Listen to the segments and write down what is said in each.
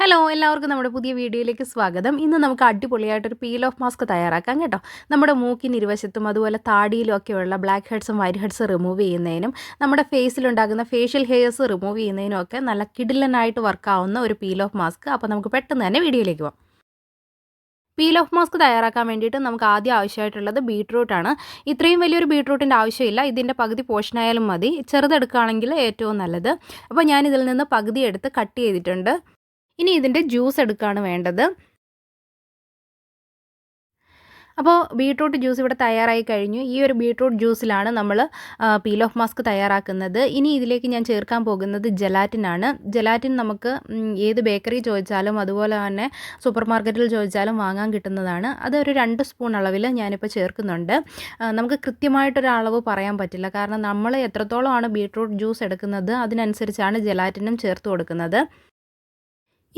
Hello എല്ലാവർക്കും നമ്മുടെ പുതിയ വീഡിയോയിലേക്ക് സ്വാഗതം. ഇന്ന് നമുക്ക് അടിപൊളിയായിട്ടൊരു പീൽ ഓഫ് മാസ്ക് തയ്യാറാക്കാം കേട്ടോ. നമ്മുടെ മൂക്കിന് ഇരുവശത്തും അതുപോലെ താടിയിലും ഒക്കെയുള്ള ബ്ലാക്ക് ഹെഡ്സും വൈറ്റ് ഹെഡ്സും റിമൂവ് ചെയ്യുന്നതിനും നമ്മുടെ ഫേസിലുണ്ടാകുന്ന ഫേഷ്യൽ ഹെയർസ് റിമൂവ് ചെയ്യുന്നതിനും ഒക്കെ നല്ല കിടിലനായിട്ട് വർക്കാവുന്ന ഒരു പീൽ ഓഫ് മാസ്ക് അപ്പോൾ നമുക്ക് പെട്ടെന്ന് തന്നെ വീഡിയോയിലേക്ക് പോകാം പീൽ ഓഫ് മാസ്ക് തയ്യാറാക്കാൻ വേണ്ടിയിട്ട് നമുക്ക് ആദ്യം ആവശ്യമായിട്ടുള്ളത് ബീട്രൂട്ടാണ് ഇത്രയും വലിയൊരു ബീട്രൂട്ടിന്റെ ആവശ്യമില്ല. ഇതിന്റെ പകുതി പോഷനായാലും മതി. ചെറുതെടുക്കുകയാണെങ്കിൽ ഏറ്റവും നല്ലത്. അപ്പോൾ ഞാൻ ഇതിൽ നിന്ന് പകുതി എടുത്ത് കട്ട് ചെയ്തിട്ടുണ്ട്. ഇനി ഇതിന്റെ ജ്യൂസ് എടുക്കുകയാണ് വേണ്ടത്. അപ്പോൾ ബീട്രൂട്ട് ജ്യൂസ് ഇവിടെ തയ്യാറായി കഴിഞ്ഞു. ഈ ഒരു ബീട്രൂട്ട് ജ്യൂസിലാണ് നമ്മൾ പീൽ ഓഫ് മാസ്ക് തയ്യാറാക്കുന്നത്. ഇനി ഇതിലേക്ക് ഞാൻ ചേർക്കാൻ പോകുന്നത് ജലാറ്റിനാണ് ജലാറ്റിൻ നമുക്ക് ഏത് ബേക്കറി ചോദിച്ചാലും അതുപോലെ തന്നെ സൂപ്പർ മാർക്കറ്റിൽ ചോദിച്ചാലും വാങ്ങാൻ കിട്ടുന്നതാണ്. അതൊരു രണ്ട് സ്പൂൺ അളവിൽ ഞാനിപ്പോൾ ചേർക്കുന്നുണ്ട്. നമുക്ക് കൃത്യമായിട്ടൊരു അളവ് പറയാൻ പറ്റില്ല. കാരണം നമ്മൾ എത്രത്തോളമാണ് ബീട്രൂട്ട് ജ്യൂസ് എടുക്കുന്നത് അതിനനുസരിച്ചാണ് ജലാറ്റിനും ചേർത്ത് കൊടുക്കുന്നത്.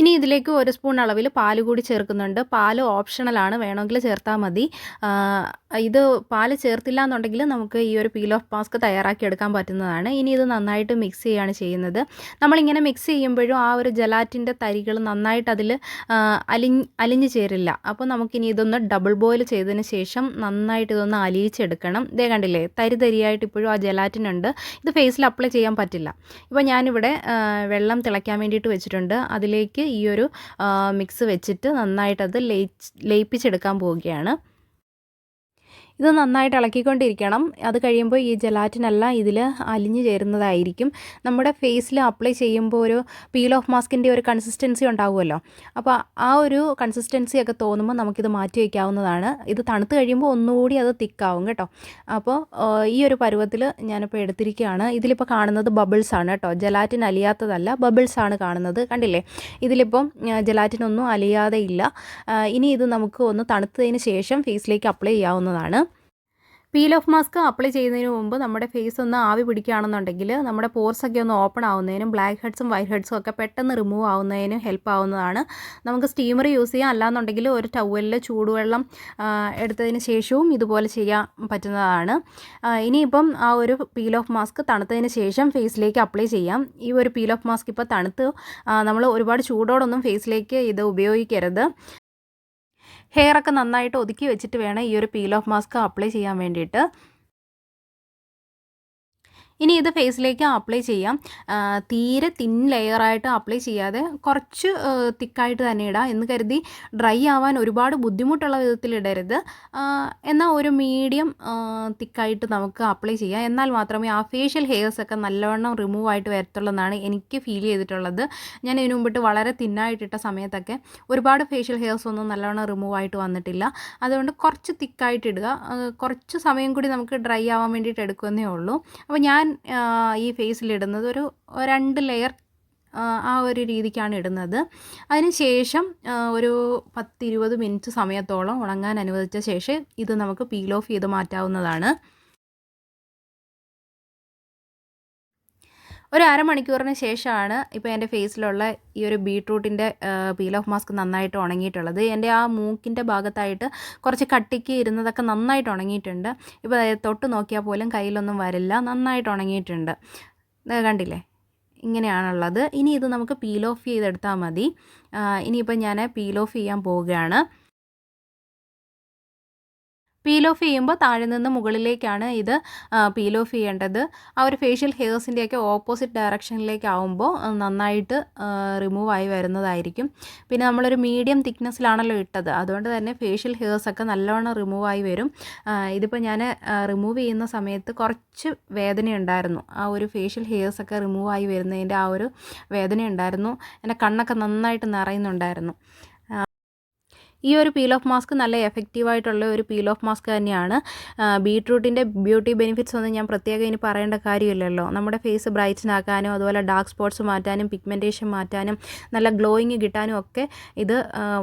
ഇനി ഇതിലേക്ക് ഒരു സ്പൂൺ അളവിൽ പാൽ കൂടി ചേർക്കുന്നുണ്ട്. പാൽ ഓപ്ഷണലാണ് വേണമെങ്കിൽ ചേർത്താൽ മതി. ഇത് പാൽ ചേർത്തില്ല എന്നുണ്ടെങ്കിൽ നമുക്ക് ഈ ഒരു പീൽ ഓഫ് മാസ്ക് തയ്യാറാക്കി എടുക്കാൻ പറ്റുന്നതാണ്. ഇനി ഇത് നന്നായിട്ട് മിക്സ് ചെയ്യുകയാണ് ചെയ്യുന്നത്. നമ്മളിങ്ങനെ മിക്സ് ചെയ്യുമ്പോഴും ആ ഒരു ജലാറ്റിന്റെ തരികൾ നന്നായിട്ട് അതിൽ അലിഞ്ഞ് അലിഞ്ഞ് ചേരില്ല. അപ്പോൾ നമുക്കിനി ഇതൊന്ന് ഡബിൾ ബോയിൽ ചെയ്തതിന് ശേഷം നന്നായിട്ട് ഇതൊന്ന് അലിയിച്ചെടുക്കണം. ഇതേ കണ്ടില്ലേ തരി തരിയായിട്ട് ഇപ്പോഴും ആ ജലാറ്റിൻ ഉണ്ട്. ഇത് ഫേസിൽ അപ്ലൈ ചെയ്യാൻ പറ്റില്ല. ഇപ്പോൾ ഞാനിവിടെ വെള്ളം തിളയ്ക്കാൻ വേണ്ടിയിട്ട് വെച്ചിട്ടുണ്ട്. അതിലേക്ക് ഈ ഒരു മിക്സ് വെച്ചിട്ട് നന്നായിട്ടത് ലയിപ്പിച്ചെടുക്കാൻ പോവുകയാണ്. ഇത് നന്നായിട്ട് ഇളക്കിക്കൊണ്ടിരിക്കണം. അത് കഴിയുമ്പോൾ ഈ ജലാറ്റിനെല്ലാം ഇതിൽ അലിഞ്ഞു ചേരുന്നതായിരിക്കും. നമ്മുടെ ഫേസിൽ അപ്ലൈ ചെയ്യുമ്പോൾ ഒരു പീൽ ഓഫ് മാസ്കിന്റെ ഒരു കൺസിസ്റ്റൻസി ഉണ്ടാവുമല്ലോ. അപ്പോൾ ആ ഒരു കൺസിസ്റ്റൻസി ഒക്കെ തോന്നുമ്പോൾ നമുക്കിത് മാറ്റി വയ്ക്കാവുന്നതാണ് ഇത് തണുത്ത് കഴിയുമ്പോൾ ഒന്നുകൂടി അത് തിക്കാവും കേട്ടോ. അപ്പോൾ ഈ ഒരു പരുവത്തിൽ ഞാനിപ്പോൾ എടുത്തിരിക്കുകയാണ് ഇതിലിപ്പോൾ കാണുന്നത് ബബിൾസ് ആണ് കേട്ടോ. ജലാറ്റിൻ അലിയാത്തതല്ല ബബിൾസ് ആണ് കാണുന്നത്. കണ്ടില്ലേ? ഇതിലിപ്പം ജലാറ്റിനൊന്നും അലിയാതെ ഇല്ല. ഇനി ഇത് നമുക്ക് ഒന്ന് തണുത്തതിന് ശേഷം ഫേസിലേക്ക് അപ്ലൈ ചെയ്യാവുന്നതാണ്. പീൽ ഓഫ് മാസ്ക് അപ്ലൈ ചെയ്യുന്നതിന് മുമ്പ് നമ്മുടെ ഫേസ് ഒന്ന് ആവി പിടിക്കുകയാണെന്നുണ്ടെങ്കിൽ നമ്മുടെ പോർസൊക്കെ ഒന്ന് ഓപ്പൺ ആവുന്നതിനും ബ്ലാക്ക് ഹെഡ്സും വൈറ്റ് ഹെഡ്സും ഒക്കെ പെട്ടെന്ന് റിമൂവ് ആവുന്നതിനും ഹെൽപ്പ് ആവുന്നതാണ്. നമുക്ക് സ്റ്റീമർ യൂസ് ചെയ്യാം. അല്ലാന്നുണ്ടെങ്കിൽ ഒരു ടവലിൽ ചൂടുവെള്ളം എടുത്തതിന് ശേഷവും ഇതുപോലെ ചെയ്യാൻ പറ്റുന്നതാണ്. ഇനിയിപ്പം ആ ഒരു പീൽ ഓഫ് മാസ്ക് തണുത്തതിന് ശേഷം ഫേസിലേക്ക് അപ്ലൈ ചെയ്യാം. ഈ ഒരു പീൽ ഓഫ് മാസ്ക് ഇപ്പോൾ തണുത്ത് നമ്മൾ ഒരുപാട് ചൂടോടൊന്നും ഫേസിലേക്ക് ഇത് ഉപയോഗിക്കരുത്. ഹെയറൊക്കെ നന്നായിട്ട് ഒതുക്കി വെച്ചിട്ട് വേണം ഈ ഒരു പീൽ ഓഫ് മാസ്ക് അപ്ലൈ ചെയ്യാൻ വേണ്ടിയിട്ട്. ഇനി ഇത് ഫേസിലേക്ക് അപ്ലൈ ചെയ്യാം. തീരെ തിൻ ലെയറായിട്ട് അപ്ലൈ ചെയ്യാതെ കുറച്ച് തിക്കായിട്ട് തന്നെ ഇടാം എന്ന് കരുതി ഡ്രൈ ആവാൻ ഒരുപാട് ബുദ്ധിമുട്ടുള്ള വിധത്തിൽ ഇടരുത്. എന്നാൽ ഒരു മീഡിയം തിക്കായിട്ട് നമുക്ക് അപ്ലൈ ചെയ്യാം. എന്നാൽ മാത്രമേ ആ ഫേഷ്യൽ ഹെയർസ് ഒക്കെ നല്ലവണ്ണം റിമൂവ് ആയിട്ട് വരത്തുള്ളതെന്നാണ് എനിക്ക് ഫീൽ ചെയ്തിട്ടുള്ളത്. ഞാൻ ഇതിനു മുമ്പിട്ട് വളരെ തിന്നായിട്ടിട്ട സമയത്തൊക്കെ ഒരുപാട് ഫേഷ്യൽ ഹെയർസ് ഒന്നും നല്ലവണ്ണം റിമൂവ് ആയിട്ട് വന്നിട്ടില്ല. അതുകൊണ്ട് കുറച്ച് തിക്കായിട്ട് ഇടുക. കുറച്ച് സമയം കൂടി നമുക്ക് ഡ്രൈ ആവാൻ വേണ്ടിയിട്ട് എടുക്കുന്നേ ഉള്ളൂ. അപ്പോൾ ഞാൻ ഈ ഫേസിലിടുന്നത് ഒരു രണ്ട് ലെയർ ആ ഒരു രീതിക്കാണ് ഇടുന്നത്. അതിന് ശേഷം ഒരു പത്തിരുപത് മിനിറ്റ് സമയത്തോളം ഉണങ്ങാൻ അനുവദിച്ച ശേഷം ഇത് നമുക്ക് പീൽ ഓഫ് ചെയ്ത് മാറ്റാവുന്നതാണ്. ഒരു അരമണിക്കൂറിന് ശേഷമാണ് ഇപ്പോൾ എന്റെ ഫേസിലുള്ള ഈ ഒരു ബീട്രൂട്ടിന്റെ പീൽ ഓഫ് മാസ്ക് നന്നായിട്ട് ഉണങ്ങിയിട്ടുള്ളത്. എന്റെ ആ മൂക്കിന്റെ ഭാഗത്തായിട്ട് കുറച്ച് കട്ടിക്ക് ഇരുന്നതൊക്കെ നന്നായിട്ട് ഉണങ്ങിയിട്ടുണ്ട്. ഇപ്പോൾ തൊട്ട് നോക്കിയാൽ പോലും കയ്യിലൊന്നും വരില്ല നന്നായിട്ട് ഉണങ്ങിയിട്ടുണ്ട്. കണ്ടില്ലേ? ഇങ്ങനെയാണുള്ളത്. ഇനി ഇത് നമുക്ക് പീൽ ഓഫ് ചെയ്തെടുത്താൽ മതി. ഇനിയിപ്പോൾ ഞാൻ പീൽ ഓഫ് ചെയ്യാൻ പോവുകയാണ്. പീൽ ഓഫ് ചെയ്യുമ്പോൾ താഴെ നിന്ന് മുകളിലേക്കാണ് ഇത് പീൽ ഓഫ് ചെയ്യേണ്ടത്. ആ ഒരു ഫേഷ്യൽ ഹെയർസിന്റെയൊക്കെ ഓപ്പോസിറ്റ് ഡയറക്ഷനിലേക്ക് ആവുമ്പോൾ നന്നായിട്ട് റിമൂവ് ആയി വരുന്നതായിരിക്കും. പിന്നെ നമ്മളൊരു മീഡിയം തിക്നെസ്സിലാണല്ലോ ഇട്ടത്. അതുകൊണ്ട് തന്നെ ഫേഷ്യൽ ഹെയർസൊക്കെ നല്ലവണ്ണം റിമൂവ് ആയി വരും. ഇതിപ്പോൾ ഞാൻ റിമൂവ് ചെയ്യുന്ന സമയത്ത് കുറച്ച് വേദനയുണ്ടായിരുന്നു. ആ ഒരു ഫേഷ്യൽ ഹെയർസൊക്കെ റിമൂവ് ആയി വരുന്നതിന്റെ ആ ഒരു വേദന ഉണ്ടായിരുന്നു എന്റെ കണ്ണൊക്കെ നന്നായിട്ട് നിറയുന്നുണ്ടായിരുന്നു. ഈ ഒരു പീൽ ഓഫ് മാസ്ക് നല്ല എഫക്റ്റീവായിട്ടുള്ള ഒരു പീൽ ഓഫ് മാസ്ക് തന്നെയാണ്. ബീട്രൂട്ടിന്റെ ബ്യൂട്ടി ബെനിഫിറ്റ്സ് ഒന്നും ഞാൻ പ്രത്യേകം ഇനി പറയേണ്ട കാര്യമില്ലല്ലോ. നമ്മുടെ ഫേസ് ബ്രൈറ്റൻ ആക്കാനും അതുപോലെ ഡാർക്ക് സ്പോട്ട്സ് മാറ്റാനും പിഗ്മെന്റേഷൻ മാറ്റാനും നല്ല ഗ്ലോയിങ് കിട്ടാനും ഒക്കെ ഇത്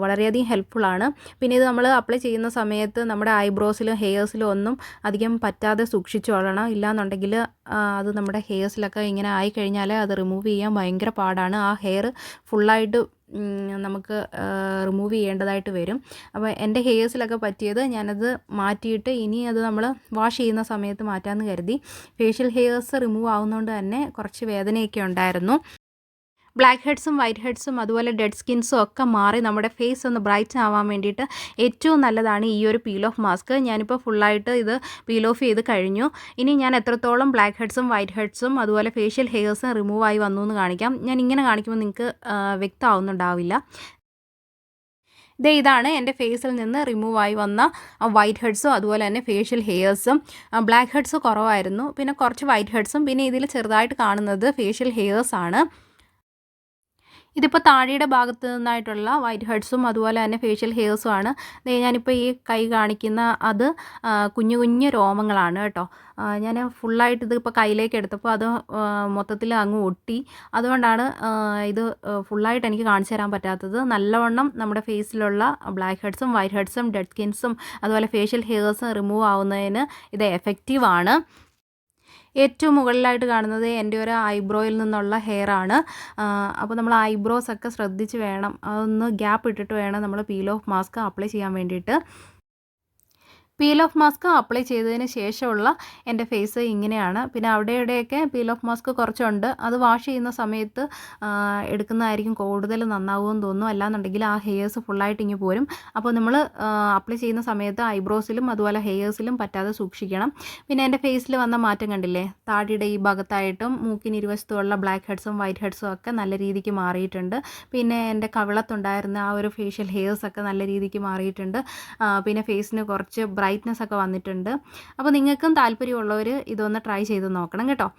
വളരെയധികം ഹെൽപ്ഫുള്ളാണ് പിന്നെ ഇത് നമ്മൾ അപ്ലൈ ചെയ്യുന്ന സമയത്ത് നമ്മുടെ ഐബ്രോസിലും ഹെയർസിലും ഒന്നും അധികം പറ്റാതെ സൂക്ഷിച്ചു കൊള്ളണം ഇല്ലാന്നുണ്ടെങ്കിൽ അത് നമ്മുടെ ഹെയർസിലൊക്കെ ഇങ്ങനെ ആയി കഴിഞ്ഞാൽ അത് റിമൂവ് ചെയ്യാൻ ഭയങ്കര പാടാണ്. ആ ഹെയർ ഫുള്ളായിട്ട് നമുക്ക് റിമൂവ് ചെയ്യേണ്ടതായിട്ട് വരും. അപ്പോൾ എന്റെ ഹെയർസിലൊക്കെ പറ്റിയത് ഞാനത് മാറ്റിയിട്ട് ഇനി അത് നമ്മൾ വാഷ് ചെയ്യുന്ന സമയത്ത് മാറ്റാമെന്ന് കരുതി. ഫേഷ്യൽ ഹെയർസ് റിമൂവ് ആവുന്നതുകൊണ്ട് തന്നെ കുറച്ച് വേദനയൊക്കെ ഉണ്ടായിരുന്നു. ബ്ലാക്ക് ഹെഡ്സും വൈറ്റ് ഹെഡ്സും അതുപോലെ ഡെഡ് സ്കിൻസും ഒക്കെ മാറി നമ്മുടെ ഫേസ് ഒന്ന് ബ്രൈറ്റ് ആവാൻ വേണ്ടിയിട്ട് ഏറ്റവും നല്ലതാണ് ഈ ഒരു പീൽ ഓഫ് മാസ്ക് ഞാനിപ്പോൾ ഫുള്ളായിട്ട് ഇത് പീൽ ഓഫ് ചെയ്ത് കഴിഞ്ഞു. ഇനി ഞാൻ എത്രത്തോളം ബ്ലാക്ക് ഹെഡ്സും വൈറ്റ് ഹെഡ്സും അതുപോലെ ഫേഷ്യൽ ഹെയർസും റിമൂവ് ആയി വന്നു എന്ന് കാണിക്കാം. ഞാൻ ഇങ്ങനെ കാണിക്കുമ്പോൾ നിങ്ങൾക്ക് വ്യക്തമാവുന്നുണ്ടാവില്ല. ദേ ഇതാണ് എന്റെ ഫേസിൽ നിന്ന് റിമൂവ് ആയി വന്ന വൈറ്റ് ഹെഡ്സും അതുപോലെ തന്നെ ഫേഷ്യൽ ഹെയർസും ബ്ലാക്ക് ഹെഡ്സ് കുറവായിരുന്നു. പിന്നെ കുറച്ച് വൈറ്റ് ഹെഡ്സും പിന്നെ ഇതിൽ ചെറുതായിട്ട് കാണുന്നത് ഫേഷ്യൽ ഹെയർസാണ് ഇതിപ്പോൾ താഴെയുടെ ഭാഗത്ത് നിന്നായിട്ടുള്ള വൈറ്റ് ഹെഡ്സും അതുപോലെ തന്നെ ഫേഷ്യൽ ഹെയർസും ആണ്. ഞാനിപ്പോൾ ഈ കൈ കാണിക്കുന്ന അത് കുഞ്ഞു കുഞ്ഞു രോമങ്ങളാണ് കേട്ടോ. ഞാൻ ഫുള്ളായിട്ട് ഇതിപ്പോൾ കയ്യിലേക്ക് എടുത്തപ്പോൾ അത് മൊത്തത്തിൽ അങ്ങ് ഒട്ടി. അതുകൊണ്ടാണ് ഇത് ഫുള്ളായിട്ട് എനിക്ക് കാണിച്ചു തരാൻ പറ്റാത്തത്. നല്ലവണ്ണം നമ്മുടെ ഫേസിലുള്ള ബ്ലാക്ക് ഹെഡ്സും വൈറ്റ് ഹെഡ്സും ഡെഡ് സ്കിൻസും അതുപോലെ ഫേഷ്യൽ ഹെയർസും റിമൂവ് ആവുന്നതിന് ഇത് എഫക്റ്റീവാണ് ഏറ്റവും മുകളിലായിട്ട് കാണുന്നത് എന്റെ ഒരു ഐബ്രോയിൽ നിന്നുള്ള ഹെയർ ആണ്. അപ്പോൾ നമ്മൾ ഐബ്രോസ് ഒക്കെ ശ്രദ്ധിച്ച് വേണം. അതൊന്ന് ഗ്യാപ്പ് ഇട്ടിട്ട് വേണം നമ്മൾ പീൽ ഓഫ് മാസ്ക് അപ്ലൈ ചെയ്യാൻ വേണ്ടിയിട്ട്. പീൽ ഓഫ് മാസ്ക് അപ്ലൈ ചെയ്തതിന് ശേഷമുള്ള എന്റെ ഫേസ് ഇങ്ങനെയാണ്. പിന്നെ അവിടെ ഇവിടെയൊക്കെ പീൽ ഓഫ് മാസ്ക് കുറച്ചുണ്ട്. അത് വാഷ് ചെയ്യുന്ന സമയത്ത് എടുക്കുന്നതായിരിക്കും കൂടുതൽ നന്നാവുമെന്ന് തോന്നുന്നു. അല്ലാന്നുണ്ടെങ്കിൽ ആ ഹെയർസ് ഫുള്ളായിട്ട് ഇങ്ങ് പോരും. അപ്പോൾ നമ്മൾ അപ്ലൈ ചെയ്യുന്ന സമയത്ത് ഐബ്രോസിലും അതുപോലെ ഹെയേഴ്സിലും പറ്റാതെ സൂക്ഷിക്കണം. പിന്നെ എന്റെ ഫേസിൽ വന്ന മാറ്റം കണ്ടില്ലേ? താടിയുടെ ഈ ഭാഗത്തായിട്ടും മൂക്കിന് ഇരുവശത്തുമുള്ള ബ്ലാക്ക് ഹെഡ്സും വൈറ്റ് ഹെഡ്സും ഒക്കെ നല്ല രീതിക്ക് മാറിയിട്ടുണ്ട്. പിന്നെ എന്റെ കവിളത്തുണ്ടായിരുന്ന ആ ഒരു ഫേഷ്യൽ ഹെയേഴ്സൊക്കെ നല്ല രീതിക്ക് മാറിയിട്ടുണ്ട്. പിന്നെ ഫേസിന് കുറച്ച് ബ്രൈറ്റ്നെസ് ഒക്കെ വന്നിട്ടുണ്ട്. അപ്പോൾ നിങ്ങൾക്കും താല്പര്യമുള്ളവർ ഇതൊന്ന് ട്രൈ ചെയ്ത് നോക്കണം കേട്ടോ.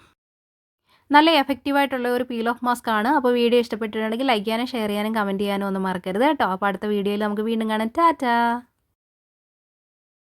നല്ല എഫക്റ്റീവായിട്ടുള്ള ഒരു പീൽ ഓഫ് മാസ്ക് ആണ്. അപ്പോൾ വീഡിയോ ഇഷ്ടപ്പെട്ടിട്ടുണ്ടെങ്കിൽ ലൈക്ക് ചെയ്യാനും ഷെയർ ചെയ്യാനും കമന്റ് ചെയ്യാനും ഒന്നും മറക്കരുത് കേട്ടോ. അപ്പോൾ അടുത്ത വീഡിയോയിൽ നമുക്ക് വീണ്ടും കാണാം. ടാറ്റാ!